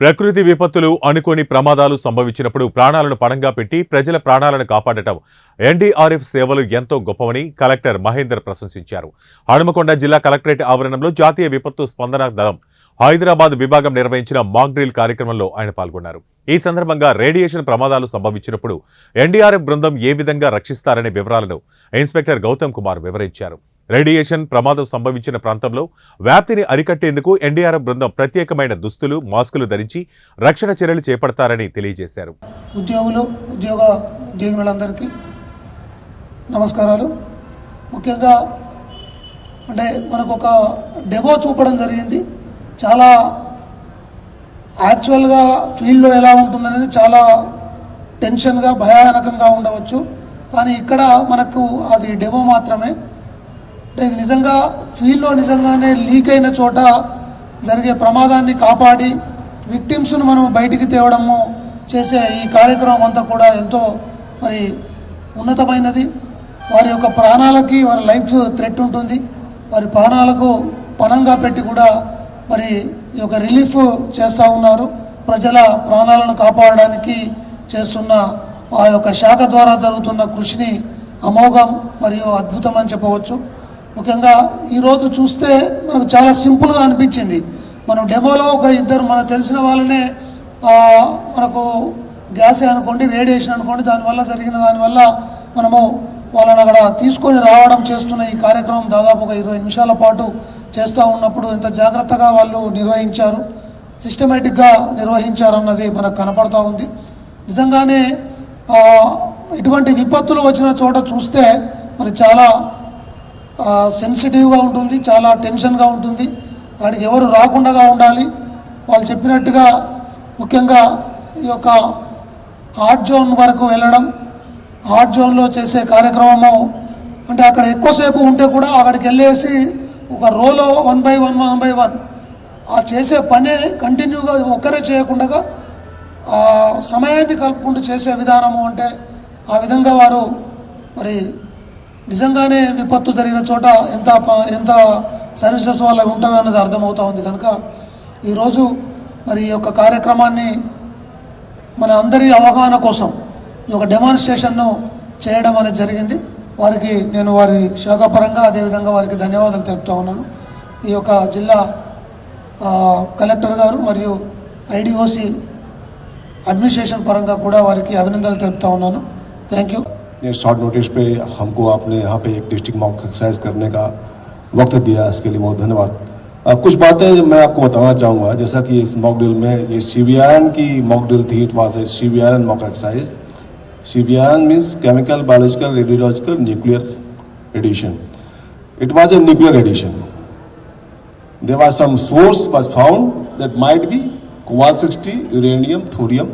ప్రకృతి విపత్తులు అనుకోని ప్రమాదాలు సంభవించినప్పుడు ప్రాణాలను పణంగా పెట్టి ప్రజల ప్రాణాలను కాపాడటం ఎన్డీఆర్ఎఫ్ సేవలు ఎంతో గొప్పవని కలెక్టర్ మహేందర్ ప్రశంసించారు. హనుమకొండ జిల్లా కలెక్టరేట్ ఆవరణంలో జాతీయ విపత్తు స్పందన దళం హైదరాబాద్ విభాగం నిర్వహించిన మాక్ డ్రిల్ కార్యక్రమంలో ఆయన పాల్గొన్నారు. ఈ సందర్భంగా రేడియేషన్ ప్రమాదాలు సంభవించినప్పుడు ఎన్డీఆర్ఎఫ్ బృందం ఏ విధంగా రక్షిస్తారనే వివరాలను ఇన్స్పెక్టర్ గౌతమ్ కుమార్ వివరించారు. రేడియేషన్ ప్రమాదం సంభవించిన ప్రాంతంలో వ్యాప్తిని అరికట్టేందుకు ఎన్డీఆర్ఎఫ్ బృందం ప్రత్యేకమైన దుస్తులు మాస్కులు ధరించి రక్షణ చర్యలు చేపడతారని తెలియజేశారు. ఉద్యోగులు ఉద్యోగ ఉద్యోగులందరికీ నమస్కారాలు. ముఖ్యంగా అంటే మనకు ఒక డెమో చూపడం జరిగింది. చాలా యాక్చువల్గా ఫీల్డ్లో ఎలా ఉంటుందనేది చాలా టెన్షన్గా భయానకంగా ఉండవచ్చు. కానీ ఇక్కడ మనకు అది డెమో మాత్రమే. అంటే ఇది నిజంగా ఫీల్డ్లో నిజంగానే లీక్ అయిన చోట జరిగే ప్రమాదాన్ని కాపాడి విక్టిమ్స్ను మనం బయటికి తేవడము చేసే ఈ కార్యక్రమం అంతా కూడా ఎంతో మరి ఉన్నతమైనది. వారి యొక్క ప్రాణాలకి వారి లైఫ్ థ్రెట్ ఉంటుంది. వారి ప్రాణాలకు పణంగా పెట్టి కూడా మరి ఈ యొక్క రిలీఫ్ చేస్తూ ఉన్నారు. ప్రజల ప్రాణాలను కాపాడడానికి చేస్తున్న ఆ యొక్క శాఖ ద్వారా జరుగుతున్న కృషిని అమోఘం మరియు అద్భుతం అని చెప్పవచ్చు. ముఖ్యంగా ఈరోజు చూస్తే మనకు చాలా సింపుల్గా అనిపించింది. మనం డెమోలో ఒక ఇద్దరు మనకు తెలిసిన వాళ్ళనే మనకు గ్యాసే అనుకోండి రేడియేషన్ అనుకోండి దానివల్ల జరిగిన దానివల్ల మనము వాళ్ళని అక్కడ తీసుకొని రావడం చేస్తున్న ఈ కార్యక్రమం దాదాపు ఒక ఇరవై నిమిషాల పాటు చేస్తూ ఉన్నప్పుడు ఇంత జాగ్రత్తగా వాళ్ళు నిర్వహించారు సిస్టమేటిక్గా నిర్వహించారన్నది మనకు కనపడతా ఉంది. నిజంగానే ఇటువంటి విపత్తులు వచ్చిన చోట చూస్తే మరి చాలా సెన్సిటివ్గా ఉంటుంది చాలా టెన్షన్గా ఉంటుంది. వాడికి ఎవరు రాకుండా ఉండాలి. వాళ్ళు చెప్పినట్టుగా ముఖ్యంగా ఈ యొక్క హార్ట్ జోన్ వరకు వెళ్ళడం హాట్ జోన్లో చేసే కార్యక్రమము. అంటే అక్కడ ఎక్కువసేపు ఉంటే కూడా అక్కడికి వెళ్ళేసి ఒక రోలో one by one one by one ఆ చేసే పనే కంటిన్యూగా ఒక్కరే చేయకుండా ఆ సమయాన్ని కలుపుకుంటూ చేసే విధానము అంటే ఆ విధంగా వారు మరి నిజంగానే విపత్తు జరిగిన చోట ఎంత ప- ఎంత సర్వీసెస్ వాళ్ళకి ఉంటాయి అన్నది అర్థమవుతూ ఉంది. కనుక ఈరోజు మరి ఈ యొక్క కార్యక్రమాన్ని మన అందరి అవగాహన కోసం ఈ యొక్క డెమాన్స్ట్రేషన్ను చేయడం అనేది జరిగింది వారికి నేను వారి శాఖపరంగా అదేవిధంగా వారికి ధన్యవాదాలు తెలుపుతా ఉన్నాను ఈ యొక్క జిల్లా ఆ, కలెక్టర్ గారు మరియు ఐడిఓసి అడ్మినిస్ట్రేషన్ పరంగా కూడా వారికి అభినందనలు తెలుపుతా ఉన్నాను థ్యాంక్ యూ ये शॉर्ट नोटिस पे हमको आपने यहाँ पे एक डिस्ट्रिक्ट मॉक एक्सरसाइज करने का वक्त दिया इसके लिए बहुत धन्यवाद अ, कुछ बातें मैं आपको बताना चाहूँगा जैसा कि इस मॉक ड्रिल में ये सीवीआरएन की मॉक ड्रिल थी it was a CBRN mock exercise CBRN means chemical biological radiological nuclear edition it was a nuclear edition there was some source was found that might be cobalt 60 uranium thorium